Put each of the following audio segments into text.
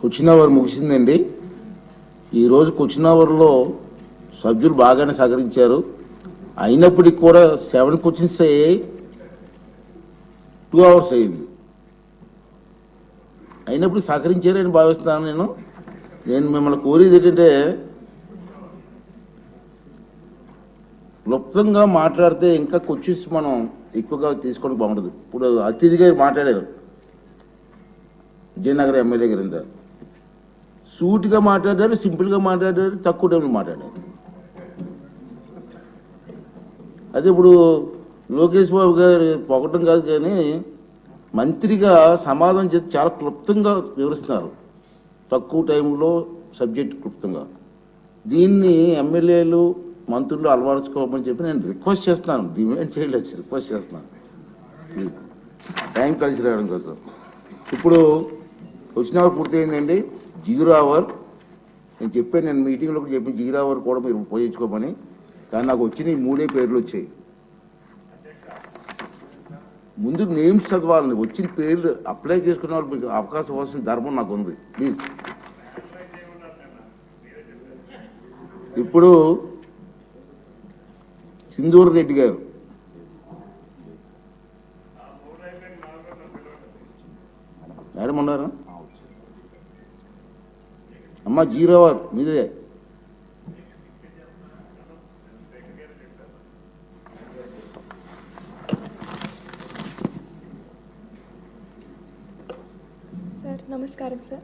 Question hour ముగిసిందండి. ఈరోజు question అవర్లో సభ్యులు బాగానే సహకరించారు. అయినప్పటికీ కూడా సెవెన్ క్వశ్చన్స్ అయ్యాయి టూ అవర్స్ అయింది. అయినప్పుడు సహకరించారని భావిస్తున్నాను నేను. నేను మిమ్మల్ని కోరేది ఏంటంటే క్లుప్తంగా మాట్లాడితే ఇంకా క్వశ్చన్స్ మనం ఎక్కువగా తీసుకోవడం బాగుండదు. ఇప్పుడు అతిథిగా మాట్లాడారు. విజయనగరం ఎమ్మెల్యే గారు ఇంత సూటిగా మాట్లాడారు సింపుల్గా మాట్లాడారు తక్కువ టైంలో మాట్లాడారు. అదే ఇప్పుడు లోకేష్ బాబు గారు పొగటం కాదు కానీ మంత్రిగా సమాధానం చేసి చాలా క్లుప్తంగా వివరిస్తున్నారు. తక్కువ టైంలో సబ్జెక్ట్ క్లుప్తంగా. దీన్ని ఎమ్మెల్యేలు మంత్రులు అలవరుచుకోమని చెప్పి నేను రిక్వెస్ట్ చేస్తున్నాను. డిమాండ్ చేయలేదు రిక్వెస్ట్ చేస్తున్నాను. టైం కలిసి రావడం కోసం. ఇప్పుడు వచ్చిన అవర్ పూర్తయిందండి. Zero hour. నేను చెప్పాను నేను మీటింగ్లో కూడా చెప్పి జీరో అవర్ కూడా మీరు ఉపయోగించుకోమని. కానీ నాకు వచ్చినాయి మూడే పేర్లు వచ్చాయి. ముందు నేమ్స్ చదవాలండి. వచ్చిన పేర్లు అప్లై చేసుకున్న వాళ్ళు మీకు అవకాశం ఇవ్వాల్సిన ధర్మం నాకు ఉంది. ప్లీజ్. ఇప్పుడు సింధూర్ రెడ్డి గారు. మేడం ఉన్నారా? అమ్మ జీరో అవర్ మీదే. సార్ నమస్కారం సార్.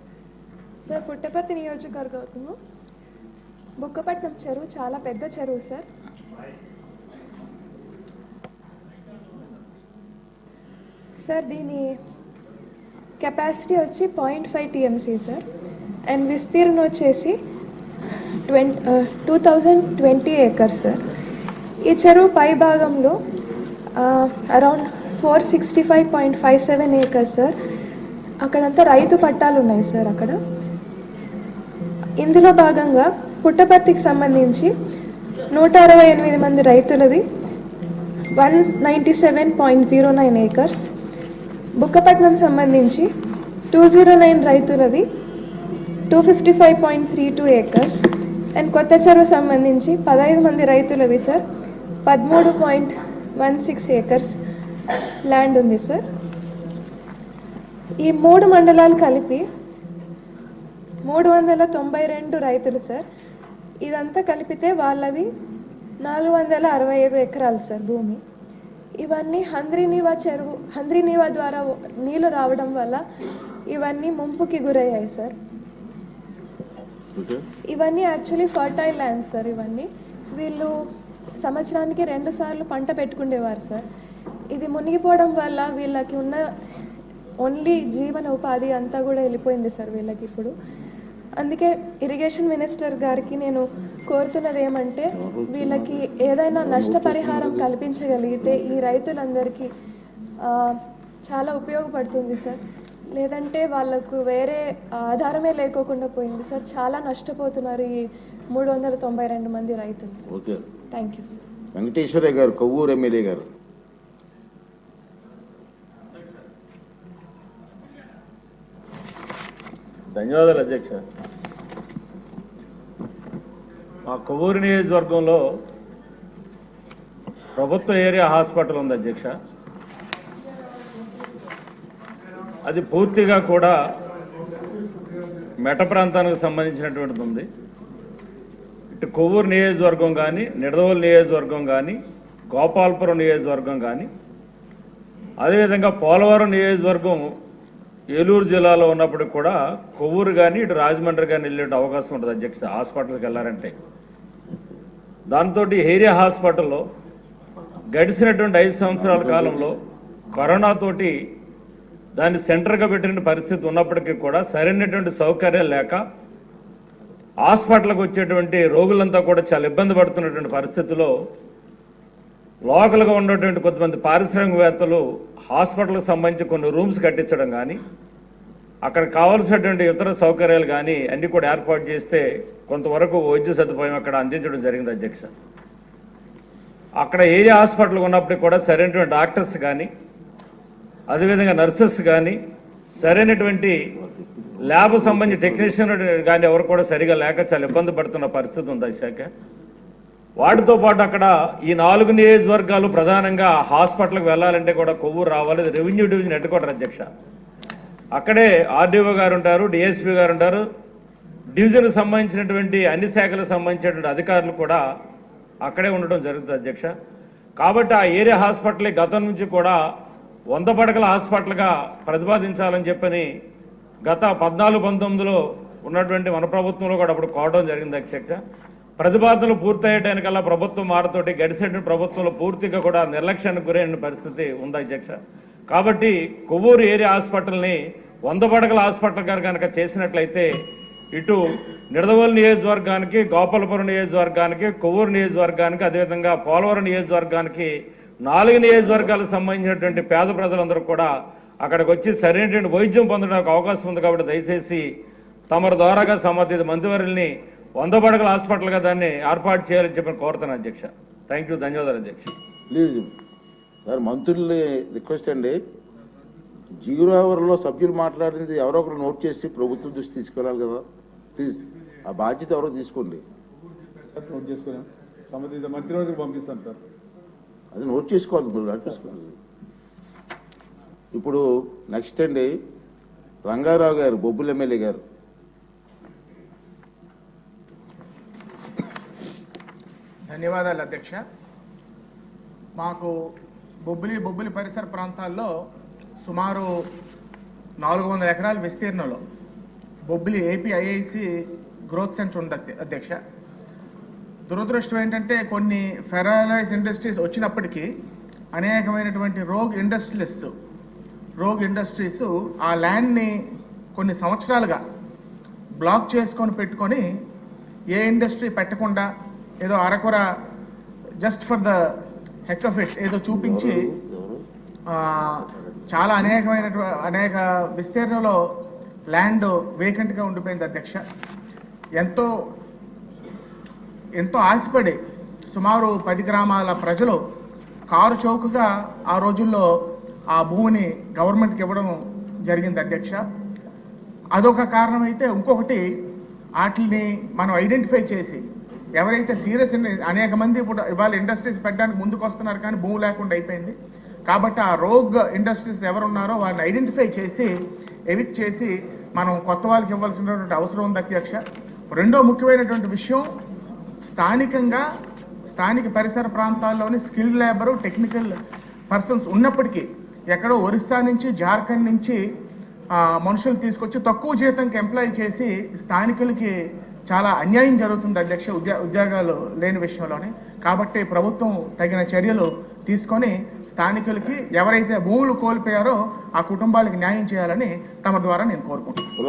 సార్ పుట్టపర్తి నియోజకవర్గంలో బుక్కపట్నం చెరువు చాలా పెద్ద చెరువు సార్. సార్ దీని కెపాసిటీ వచ్చి point five TMC sir. And విస్తీర్ణం వచ్చేసి twenty two thousand twenty acres sir ఈ చెరువు పై భాగంలో around four sixty five point five seven acres sir అక్కడంతా రైతు పట్టాలు ఉన్నాయి సార్ అక్కడ. ఇందులో భాగంగా పుట్టపర్తికి సంబంధించి నూట అరవై ఎనిమిది మంది రైతులది one ninety seven point zero nine acres Bukkapatnam సంబంధించి two zero nine రైతులది two fifty five point three two acres. And కొత్త చెరువు సంబంధించి పదహైదు మంది రైతులది సార్. పదమూడు point one six acres land ఉంది సార్. ఈ మూడు మండలాలు కలిపి మూడు వందల తొంభై రెండు రైతులు సార్. ఇదంతా కలిపితే వాళ్ళవి నాలుగు వందల అరవై ఐదు ఎకరాలు సార్ భూమి. ఇవన్నీ హంద్రీనీవా చెరువు హంద్రీనీవా ద్వారా నీళ్ళు రావడం వల్ల ఇవన్నీ ముంపుకి గురయ్యాయి సార్. ఇవన్నీ యాక్చువల్లీ ఫర్టైల్ ల్యాండ్స్ సార్ ఇవన్నీ. వీళ్ళు సంవత్సరానికి రెండు సార్లు పంట పెట్టుకుండేవారు సార్ ఇది మునిగిపోవడం వల్ల వీళ్ళకి ఉన్న ఓన్లీ జీవన ఉపాధి అంతా కూడా వెళ్ళిపోయింది సార్ వీళ్ళకి ఇప్పుడు. అందుకే ఇరిగేషన్ మినిస్టర్ గారికి నేను కోరుతున్నది ఏమంటే వీళ్ళకి ఏదైనా నష్టపరిహారం కల్పించగలిగితే ఈ రైతులందరికీ చాలా ఉపయోగపడుతుంది సార్ లేదంటే వాళ్ళకు వేరే ఆధారమే లేకోకుండా పోయింది. సార్ చాలా నష్టపోతున్నారు ఈ మూడు వందల తొంభై రెండు మంది రైతులు sir. Okay. Thank you sir Venkateswarayya garu Kovvur MLA గారు. ధన్యవాదాలు అధ్యక్ష. మా కొవ్వూరు నియోజకవర్గంలో ప్రభుత్వ ఏరియా హాస్పిటల్ ఉంది అధ్యక్ష. అది పూర్తిగా కూడా మెట ప్రాంతానికి సంబంధించినటువంటిది ఉంది. ఇటు కొవ్వూరు నియోజకవర్గం కానీ నిడదవోలు నియోజకవర్గం కానీ గోపాలపురం నియోజకవర్గం కానీ అదేవిధంగా పోలవరం నియోజకవర్గం ఏలూరు జిల్లాలో ఉన్నప్పటికి కూడా కొవ్వూరు కానీ ఇటు రాజమండ్రి కానీ వెళ్ళే అవకాశం ఉంటుంది. అధ్యక్ష హాస్పిటల్కి వెళ్ళారంటే. దాంతో ఏరియా హాస్పిటల్లో గడిచినటువంటి ఐదు సంవత్సరాల కాలంలో కరోనాతోటి దాన్ని సెంటర్గా పెట్టిన పరిస్థితి ఉన్నప్పటికీ కూడా సరైనటువంటి సౌకర్యాలు లేక హాస్పిటల్కి వచ్చేటువంటి రోగులంతా కూడా చాలా ఇబ్బంది పడుతున్నటువంటి పరిస్థితిలో లోకల్గా ఉన్నటువంటి కొంతమంది పారిశ్రామికవేత్తలు హాస్పిటల్కి సంబంధించి కొన్ని రూమ్స్ కట్టించడం కానీ అక్కడ కావాల్సినటువంటి ఇతర సౌకర్యాలు కానీ అన్నీ కూడా ఏర్పాటు చేస్తే కొంతవరకు వైద్య సదుపాయం అక్కడ అందించడం జరిగింది అధ్యక్ష. అక్కడ ఏరియా హాస్పిటల్ ఉన్నప్పటికీ కూడా సరైనటువంటి డాక్టర్స్ కానీ అదేవిధంగా నర్సెస్ కానీ సరైనటువంటి ల్యాబ్ సంబంధించి టెక్నీషియన్ కానీ ఎవరు కూడా సరిగా లేక చాలా ఇబ్బంది పడుతున్న పరిస్థితి ఉంది శాఖ వాటితో పాటు అక్కడ ఈ నాలుగు నియోజకవర్గాలు ప్రధానంగా హాస్పిటల్కి వెళ్ళాలంటే కూడా కొవ్వూరు రావాలి. రెవెన్యూ డివిజన్ హెడ్ క్వార్టర్ అధ్యక్ష. అక్కడే ఆర్డీఓ గారు ఉంటారు డిఎస్పీ గారు ఉంటారు. డివిజన్కి సంబంధించినటువంటి అన్ని శాఖలకు సంబంధించినటువంటి అధికారులు కూడా అక్కడే ఉండడం జరుగుతుంది అధ్యక్ష. కాబట్టి ఆ ఏరియా హాస్పిటల్ గతం నుంచి కూడా వంద పడకల హాస్పిటల్గా ప్రతిపాదించాలని చెప్పని గత పద్నాలుగు పంతొమ్మిదిలో ఉన్నటువంటి మన ప్రభుత్వంలో కూడా అప్పుడు కోవడం జరిగింది అధ్యక్ష. ప్రతిపాదనలు పూర్తయ్యేటానికల్లా ప్రభుత్వం మారతోటి గడిసెట్టిన ప్రభుత్వంలో పూర్తిగా కూడా నిర్లక్ష్యానికి గురైన పరిస్థితి ఉంది అధ్యక్ష. కాబట్టి కొవ్వూరు ఏరియా హాస్పిటల్ని వంద పడకల హాస్పిటల్ గారు కనుక చేసినట్లయితే ఇటు నిడదవోలు నియోజకవర్గానికి గోపాలపురం నియోజకవర్గానికి కొవ్వూరు నియోజకవర్గానికి అదేవిధంగా పోలవరం నియోజకవర్గానికి నాలుగు నియోజకవర్గాలకు సంబంధించినటువంటి పేద ప్రజలందరూ కూడా అక్కడికి వచ్చి సరైనటువంటి వైద్యం పొందడానికి అవకాశం ఉంది కాబట్టి దయచేసి తమరి ద్వారాగా సంబంధిత మంత్రివర్యుల్ని వంద పడకల హాస్పిటల్గా దాన్ని ఏర్పాటు చేయాలని చెప్పి కోరుతున్నాను అధ్యక్ష. థ్యాంక్ యూ ధన్యవాదాలు అధ్యక్ష. ప్లీజ్. సార్ మంత్రుల్ని రిక్వెస్ట్ అండి. జీరో అవర్లో సభ్యులు మాట్లాడింది ఎవరో ఒకరు నోట్ చేసి ప్రభుత్వం దృష్టి తీసుకెళ్ళాలి కదా. ప్లీజ్ ఆ బాధ్యత ఎవరో తీసుకోండి. నోట్ చేసుకున్నాం సంబంధిత మంత్రివర్గం పంపిస్తాను సార్. అది నోట్ చేసుకోవాలి మీరు నోట్ ఇప్పుడు నెక్స్ట్ అండి రంగారావు గారు బొబ్బుల ఎమ్మెల్యే గారు. ధన్యవాదాలు అధ్యక్ష. మాకు బొబ్బిలి బొబ్బిలి పరిసర ప్రాంతాల్లో సుమారు నాలుగు వందల ఎకరాల విస్తీర్ణంలో Bobbili AP IIC growth centre ఉంది అధ్యక్ష. దురదృష్టం ఏంటంటే కొన్ని ఫెరాలైజ్ ఇండస్ట్రీస్ వచ్చినప్పటికీ అనేకమైనటువంటి రోగ్ ఇండస్ట్రీస్ రోగ్ ఇండస్ట్రీస్ ఆ ల్యాండ్ని కొన్ని సంవత్సరాలుగా బ్లాక్ చేసుకొని పెట్టుకొని ఏ ఇండస్ట్రీ పెట్టకుండా ఏదో అరకొర just for the heck of it ఏదో చూపించి చాలా అనేకమైన అనేక విస్తీర్ణంలో ల్యాండ్ వేకెంట్గా ఉండిపోయింది అధ్యక్ష. ఎంతో ఎంతో ఆశపడి సుమారు పది గ్రామాల ప్రజలు కారు చౌకగా ఆ రోజుల్లో ఆ భూమిని గవర్నమెంట్కి ఇవ్వడం జరిగింది అధ్యక్ష. అదొక కారణం అయితే ఇంకొకటి వాటిని మనం ఐడెంటిఫై చేసి ఎవరైతే సీరియస్ అనేక మంది ఇప్పుడు ఇవాళ ఇండస్ట్రీస్ పెట్టడానికి ముందుకు వస్తున్నారు కానీ భూమి లేకుండా అయిపోయింది. కాబట్టి ఆ రోగ్ ఇండస్ట్రీస్ ఎవరున్నారో వారిని ఐడెంటిఫై చేసి ఎవిక్ చేసి మనం కొత్త వాళ్ళకి ఇవ్వాల్సినటువంటి అవసరం ఉంది అధ్యక్ష. రెండో ముఖ్యమైనటువంటి విషయం స్థానికంగా స్థానిక పరిసర ప్రాంతాల్లోని స్కిల్ లేబరు టెక్నికల్ పర్సన్స్ ఉన్నప్పటికీ ఎక్కడో ఒరిస్సా నుంచి జార్ఖండ్ నుంచి మనుషులు తీసుకొచ్చి తక్కువ జీతంకి ఎంప్లాయ్ చేసి స్థానికులకి చాలా అన్యాయం జరుగుతుంది అధ్యక్ష ఉద్యో ఉద్యోగాలు లేని విషయంలోనే. కాబట్టి ప్రభుత్వం తగిన చర్యలు తీసుకొని స్థానికులకి ఎవరైతే భూములు కోల్పోయారో ఆ కుటుంబాలకు న్యాయం చేయాలని తమ ద్వారా నేను కోరుకుంటున్నాను.